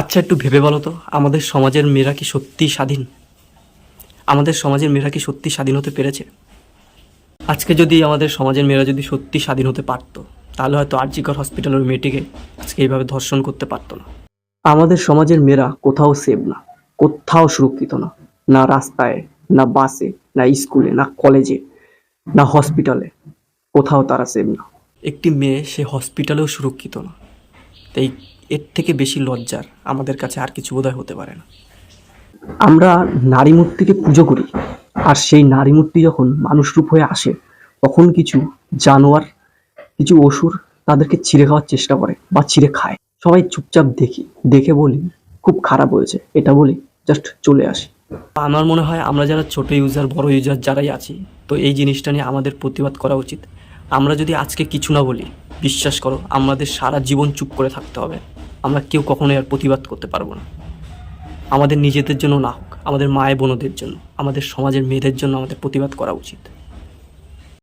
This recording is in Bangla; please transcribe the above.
আচ্ছা একটু ভেবে বলো তো, আমাদের সমাজের মেয়েরা কি সত্যি স্বাধীন? আমাদের সমাজের মেয়েরা কি সত্যি স্বাধীন হতে পেরেছে? আজকে যদি আমাদের সমাজের মেয়েরা যদি সত্যি স্বাধীন হতে পারতো, তাহলে হয়তো আরজিকর হসপিটালের মেয়েটিকে আজকে এইভাবে ধর্ষণ করতে পারতো না। আমাদের সমাজের মেয়েরা কোথাও সেভ না, কোথাও সুরক্ষিত না না রাস্তায়, না বাসে, না স্কুলে, না কলেজে না হসপিটালে কোথাও তারা সেভ না। একটি মেয়ে সে হসপিটালেও সুরক্ষিত না। তাই এর থেকে বেশি লজ্জার আমাদের কাছে আর কিছু বোধহয় হতে পারে না। আমরা নারী মূর্তিকে পুজো করি আর সেই নারী মূর্তি যখন মানুষ রূপ হয়ে আসে তখন কিছু জানোয়ার কিছু অসুর তাদেরকে ছিঁড়ে খাওয়ার চেষ্টা করে বা ছিঁড়ে খায়। সবাই চুপচাপ দেখি দেখে বলি খুব খারাপ হয়েছে এটা বলি জাস্ট চলে আসি। আমার মনে হয় আমরা যারা ছোট ইউজার বড় ইউজার যারাই আছি তো এই জিনিসটা নিয়ে আমাদের প্রতিবাদ করা উচিত। আমরা যদি আজকে কিছু না বলি বিশ্বাস করো, আমাদের সারা জীবন চুপ করে থাকতে হবে। আমরা কেউ কখনোই আর প্রতিবাদ করতে পারব না। আমাদের নিজেদের জন্য না হোক, আমাদের মায়ে বোনদের জন্য, আমাদের সমাজের মেয়েদের জন্য আমাদের প্রতিবাদ করা উচিত।